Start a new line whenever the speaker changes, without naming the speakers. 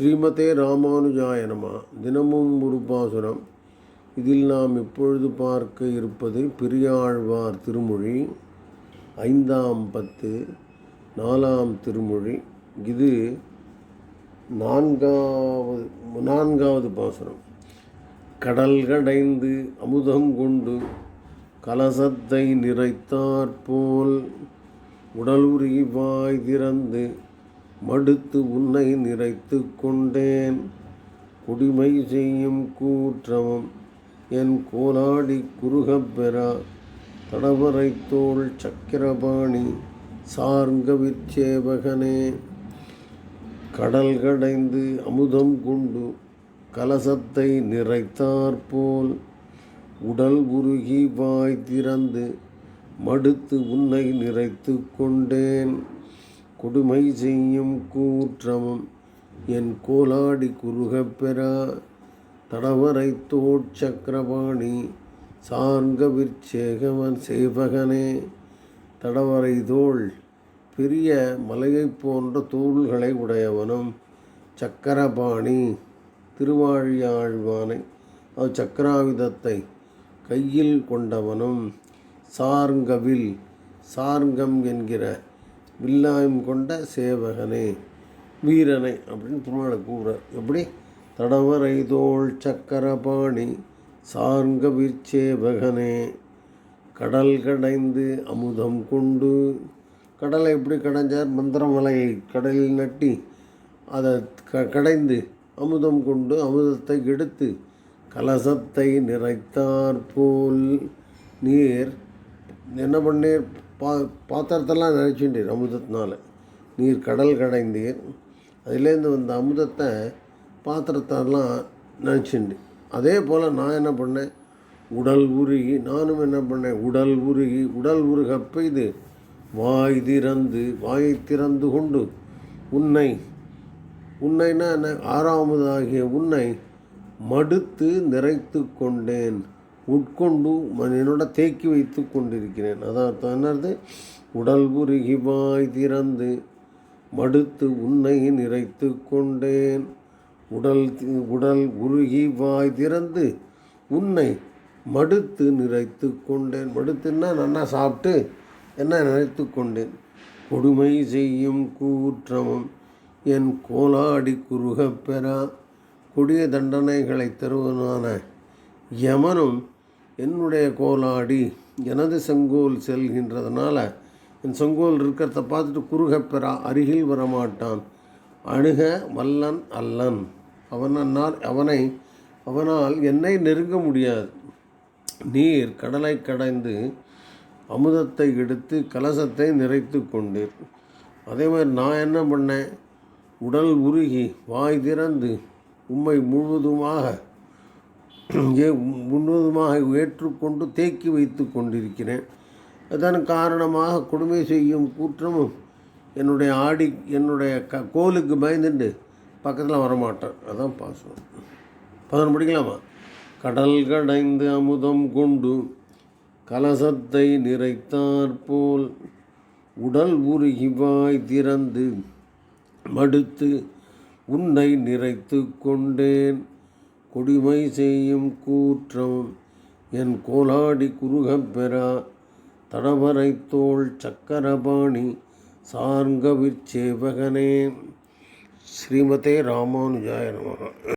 ஸ்ரீமதே ராமானுஜாயனமா தினமும் ஒரு பாசுரம் இதில் நாம் இப்பொழுது பார்க்க இருப்பது பெரியாழ்வார் திருமொழி ஐந்தாம் பத்து நாலாம் திருமொழி. இது நான்காவது நான்காவது பாசுரம். கடல் கடைந்து அமுதம் கொண்டு கலசத்தை நிறைத்தாற்போல் உடல் உருகி வாய் திறந்து மடுத்து உன்னை நிறைத்து கொண்டேன். குடிமை செய்யும் கூற்றமும் என் கோலாடி குருகப்பெறா தடவரை சக்கரபாணி சார்ங்க விச்சேவகனே கடல் கடைந்து அமுதம் கொண்டு கலசத்தை நிறைத்தாற்போல் உடல் உருகி வாய் திறந்து மடுத்து உன்னை நிறைத்து கொண்டேன். கொடுமை செய்யும் கூற்றமும் என் கோலாடி குருகப்பெறா தடவரை தோட்சக்கரபாணி சார்க விற்சேகவன் சேவகனே. தடவரை தோள் பெரிய மலையைப் போன்ற தூள்களை உடையவனும் சக்கரபாணி திருவாழியாழ்வானை அவ் சக்கராயுதத்தை கையில் கொண்டவனும் சார்கவில் சார்கம் என்கிற வில்லாயம் கொண்ட சேவகனே வீரனை அப்படின்னு பெருமாளை கூறுறார் எப்படி? தடவரை தோல் சக்கரபாணி சார்ங்க விற்சேவகனே கடல் கடைந்து அமுதம் கொண்டு. கடலை எப்படி கடைஞ்சார்? மந்திரமலையை கடலில் நட்டி அதை க கடைந்து அமுதம் கொண்டு அமுதத்தை எடுத்து கலசத்தை நிறைத்தார் போல் நீர் என்ன பண்ணீர்? பா பாத்திரத்தெல்லாம் நினச்சிண்டீர் அமுதத்தினால். நீர் கடல் கடைந்தீர். அதுலேருந்து வந்த அமுதத்தை பாத்திரத்தெல்லாம் நினச்சிண்டு அதே போல் நான் என்ன பண்ணேன்? உடல் உருகி நானும் என்ன பண்ணேன்? உடல் உருகி உடல் உருக பெய்து வாய் திறந்து வாயை திறந்து கொண்டு உன்னை உன்னைனா என்ன? ஆறாவதாகிய உன்னை மடுத்து நிறைத்து கொண்டேன். உட்கொண்டு என்னோட தேக்கி வைத்து கொண்டிருக்கிறேன். அதான் அர்த்தம் என்னது? உடல் உருகிவாய் திறந்து மடுத்து உன்னை நிறைத்து கொண்டேன். உடல் தி- உடல் உருகி வாய் திறந்து உன்னை மடுத்து நிறைத்து கொண்டேன். மடுத்துன்னா நன்னா சாப்பிட்டு என்ன நினைத்து கொண்டேன்? கொடுமை செய்யும் கூற்றமும் என் கோலாடி குறுகப் பெறா. கொடிய தண்டனைகளை தருவதான யமனும் என்னுடைய கோலாடி எனது செங்கோல் செல்கின்றதுனால என் செங்கோல் இருக்கிறத பார்த்துட்டு குறுகப்பெறா அருகில் வரமாட்டான். அணுக வல்லன் அல்லன். அவனால் அவனை அவனால் என்னை நெருங்க முடியாது. நீர் கடலை கடைந்து அமுதத்தை எடுத்து கலசத்தை நிறைத்து கொண்டீர். அதே மாதிரி நான் என்ன பண்ணேன்? உடல் உருகி வாய் திறந்து உம்மை முழுவதுமாக முழுவதுமாக ஏற்றுக்கொண்டு தேக்கி வைத்து கொண்டிருக்கிறேன். அதன் காரணமாக கொடுமை செய்யும் கூற்றமும் என்னுடைய ஆடி என்னுடைய க கோலுக்கு பயந்துட்டு பக்கத்தில் வரமாட்டேன் அதான் பாசம். பதினொன்று படிக்கலாமா கடல் கடைந்து அமுதம் கொண்டு கலசத்தை நிறைத்தாற்போல் உடல் உருகிவாய் திறந்து மடுத்து உன்னை நிறைத்து கொண்டேன். கொடுமை செய்யும் கூற்றம் என் கோலாடி குறுகப் பெறா. தடவரை தோள் சக்கரபாணி சார்ங்கவிற்சேவகனே ஸ்ரீமதே ராமானுஜாய நமக.